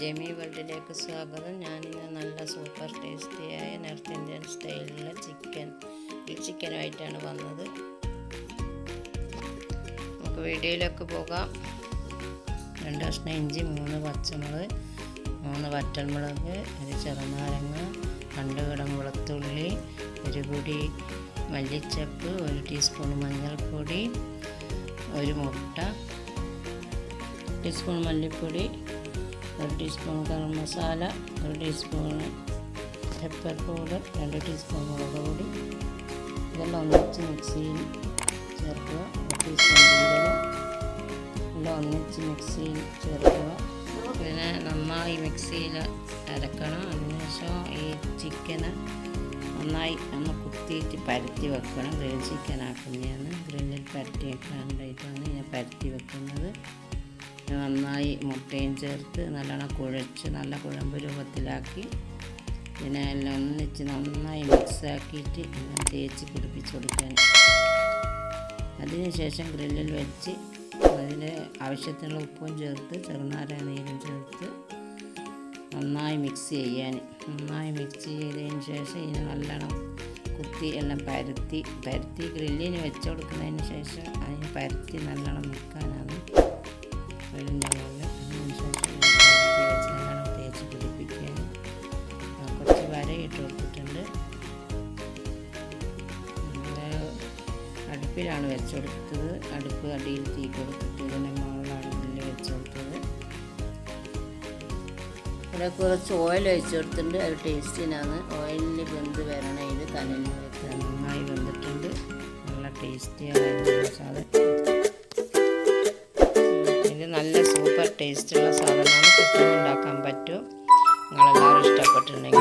ജെമി വേൾഡിലേക്ക് സ്വാഗതം. ഞാൻ ഇന്ന് നല്ല സൂപ്പർ ടേസ്റ്റിയായ നോർത്ത് ഇന്ത്യൻ സ്റ്റൈലിലുള്ള ചിക്കൻ ചിക്കനുമായിട്ടാണ് വന്നത്. നമുക്ക് വീഡിയോയിലേക്ക് പോകാം. രണ്ട് കഷ്ണം ഇഞ്ചി മൂന്ന് പച്ചമുളക് മൂന്ന് വറ്റൽമുളക് ഒരു ചെറുനാരങ്ങ രണ്ട് കിടം വെളുത്തുള്ളി ഒരു പൊടി മല്ലിച്ചപ്പ് ഒരു ടീസ്പൂൺ മഞ്ഞൾപ്പൊടി ഒരു മുട്ട ടീസ്പൂൺ മല്ലിപ്പൊടി ഒരു ടീസ്പൂൺ ഗരം മസാല ഒരു ടീസ്പൂൺ പെപ്പർ പൗഡർ രണ്ട് ടീസ്പൂൺ മുളക് പൊടി. ഇതെല്ലാം ഒന്നിച്ച് മിക്സിയിൽ ചേർക്കുക. ഒരു ടീസ്പൂൺ ജീരകം. എല്ലാം ഒന്നിച്ച് മിക്സിയിൽ ചേർക്കുക. പിന്നെ നന്നായി മിക്സിയിൽ അരക്കണം. അതിനുശേഷം ഈ ചിക്കന് നന്നായി ഒന്ന് കുത്തിയിട്ട് പരത്തി വെക്കണം. ഗ്രിൽ ചിക്കൻ ആക്കുന്നതാണ് ഗ്രില്ലിൽ പരത്തി വെക്കാനായിട്ടാണ് ഞാൻ പരത്തി വെക്കുന്നത്. നന്നായി മുട്ടയും ചേർത്ത് നല്ലോണം കുഴച്ച് നല്ല കുഴമ്പ് രൂപത്തിലാക്കി. പിന്നെ എല്ലാം ഒന്നിച്ച് നന്നായി മിക്സാക്കിയിട്ട് തേച്ച് പിടിപ്പിച്ച് കൊടുക്കാൻ. അതിനുശേഷം ഗ്രില്ലിൽ വെച്ച് അതിൽ ആവശ്യത്തിനുള്ള ഉപ്പും ചേർത്ത് ചെറുനാരങ്ങ നീരും ചേർത്ത് നന്നായി മിക്സ് ചെയ്യാൻ. നന്നായി മിക്സ് ചെയ്തതിന് ശേഷം ഇതിന് നല്ലോണം കുത്തി എല്ലാം പരത്തി പരത്തി ഗ്രില്ലിന് വെച്ച് കൊടുക്കുന്നതിന് ശേഷം അതിന് പരത്തി നല്ലോണം നിൽക്കാനാണ് ഗ്രില്ലിന്റെ വെച്ചെടുത്തത് അടുപ്പ് അടിയിൽ തീ കൊടുത്തിട്ട് ഇതിന്റെ മുകളിലാണ് ഇതിൽ വെച്ച് കൊടുത്തത്. ഇവിടെ കുറച്ച് ഓയിൽ ഒഴിച്ച് കൊടുത്തിട്ടുണ്ട്. അത് ടേസ്റ്റിനാണ്. ഓയിലിൽ വെന്ത് വരണം. ഇത് കനലിൽ നന്നായി വെന്തിട്ടുണ്ട്. നല്ല ടേസ്റ്റിയാണ്. സാധനം ടേസ്റ്റുള്ള സാധനമാണ് പെട്ടെന്ന് ഉണ്ടാക്കാൻ പറ്റും. നിങ്ങളെല്ലാവരും ഇഷ്ടപ്പെട്ടിട്ടുണ്ടെങ്കിൽ